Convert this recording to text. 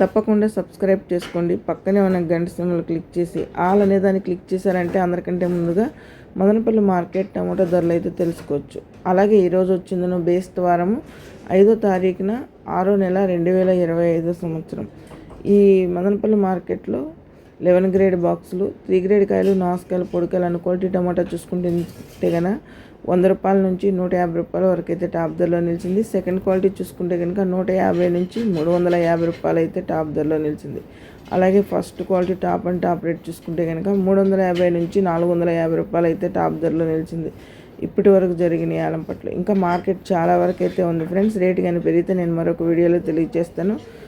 తప్పకుండా సబ్స్క్రైబ్ చేసుకోండి. పక్కనే ఉన్న గంట సింబల్ క్లిక్ చేసి ఆల్ అనే దాన్ని క్లిక్ చేశారంటే అందరికంటే ముందుగా మదనపల్లి మార్కెట్ టమాటో ధరలు అయితే తెలుసుకోవచ్చు. అలాగే ఈరోజు వచ్చిందను బేస్ వారము ఐదో తారీఖున ఆరో నెల రెండు వేల ఇరవై ఐదో సంవత్సరం. ఈ మదనపల్లి మార్కెట్లో లెవెన్ గ్రేడ్ బాక్సులు త్రీ గ్రేడ్ కాయలు నాసుకాయలు పొడికాయలు క్వాలిటీ టమాటా చూసుకుంటే కనుక వంద రూపాయల నుంచి నూట యాభై రూపాయల వరకు అయితే టాప్ ధరలో నిలిచింది. సెకండ్ క్వాలిటీ చూసుకుంటే కనుక నూట యాభై నుంచి మూడు వందల యాభై రూపాయలు అయితే టాప్ ధరలో నిలిచింది. అలాగే first quality top and top rate చూసుకుంటే కనుక మూడు వందల యాభై నుంచి నాలుగు వందల యాభై రూపాయలు అయితే టాప్ ధరలో నిలిచింది. ఇప్పటి వరకు జరిగిన యాలం ఇంకా మార్కెట్ చాలా వరకు అయితే ఉంది. ఫ్రెండ్స్ రేటు కానీ పెరిగితే నేను మరొక వీడియోలో తెలియజేస్తాను.